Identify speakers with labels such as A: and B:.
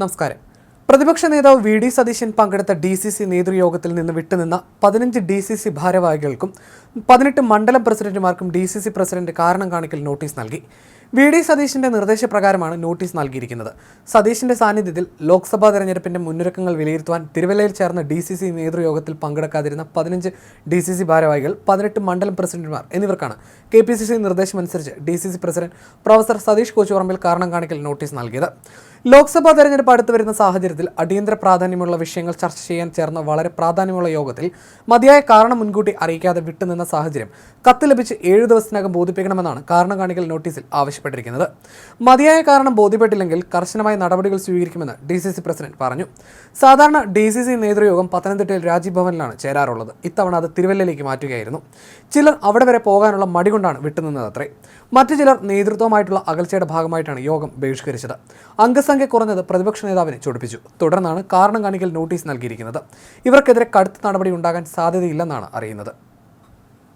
A: നമസ്കാരം. പ്രതിപക്ഷ നേതാവ് വി ഡി സതീശൻ പങ്കെടുത്ത ഡി സി സി നേതൃയോഗത്തിൽ നിന്ന് വിട്ടുനിന്ന പതിനഞ്ച് ഡി സി സി ഭാരവാഹികൾക്കും പതിനെട്ട് മണ്ഡലം പ്രസിഡന്റുമാർക്കും ഡി സി സി പ്രസിഡന്റ് കാരണം കാണിക്കൽ നോട്ടീസ് നൽകി. വി ഡി സതീശന്റെ നിർദ്ദേശപ്രകാരമാണ് നോട്ടീസ് നൽകിയിരിക്കുന്നത്. സതീശന്റെ സാന്നിധ്യത്തിൽ ലോക്സഭാ തെരഞ്ഞെടുപ്പിന്റെ മുന്നൊരുക്കങ്ങൾ വിലയിരുത്തുവാൻ തിരുവല്ലയിൽ ചേർന്ന ഡി സി സി നേതൃയോഗത്തിൽ പങ്കെടുക്കാതിരുന്ന പതിനഞ്ച് ഡി സി സി ഭാരവാഹികൾ പതിനെട്ട് മണ്ഡലം പ്രസിഡന്റുമാർ എന്നിവർക്കാണ് കെ പി സി സി നിർദ്ദേശമനുസരിച്ച് D C C president professor Satheesh Kochuparambil കാരണം കാണിക്കൽ നോട്ടീസ് നൽകിയത്. ലോക്സഭാ തെരഞ്ഞെടുപ്പ് അടുത്ത് വരുന്ന സാഹചര്യത്തിൽ അടിയന്തര പ്രാധാന്യമുള്ള വിഷയങ്ങൾ ചർച്ച ചെയ്യാൻ ചേർന്ന വളരെ പ്രാധാന്യമുള്ള യോഗത്തിൽ മതിയായ കാരണം മുൻകൂട്ടി അറിയിക്കാതെ വിട്ടുനിന്ന സാഹചര്യം കത്ത് ലഭിച്ച് ഏഴ് ദിവസത്തിനകം ബോധിപ്പിക്കണമെന്നാണ് കാരണം കാണിക്കൽ നോട്ടീസിൽ ആവശ്യപ്പെട്ടിരിക്കുന്നത്. മതിയായ കാരണം ബോധ്യപ്പെട്ടില്ലെങ്കിൽ കർശനമായ നടപടികൾ സ്വീകരിക്കുമെന്ന് ഡി സി സി പ്രസിഡന്റ് പറഞ്ഞു. സാധാരണ ഡി സി സി നേതൃയോഗം പത്തനംതിട്ടയിൽ രാജ്ഭവനിലാണ് ചേരാറുള്ളത്. ഇത്തവണ അത് തിരുവല്ലയിലേക്ക് മാറ്റുകയായിരുന്നു. ചിലർ അവിടെ വരെ പോകാനുള്ള മടി കൊണ്ടാണ് വിട്ടുനിന്നതത്രേ. മറ്റു ചിലർ നേതൃത്വമായിട്ടുള്ള അകൽച്ചയുടെ ഭാഗമായിട്ടാണ് യോഗം ബഹിഷ്കരിച്ചത്. അംഗസംഖ്യ കുറഞ്ഞത് പ്രതിപക്ഷ നേതാവിനെ ചൊടിപ്പിച്ചു. തുടർന്നാണ് കാരണം കാണിക്കൽ നോട്ടീസ് നൽകിയിരിക്കുന്നത്. ഇവർക്കെതിരെ കടുത്ത നടപടി ഉണ്ടാകാൻ സാധ്യതയില്ലെന്നാണ് അറിയുന്നത്.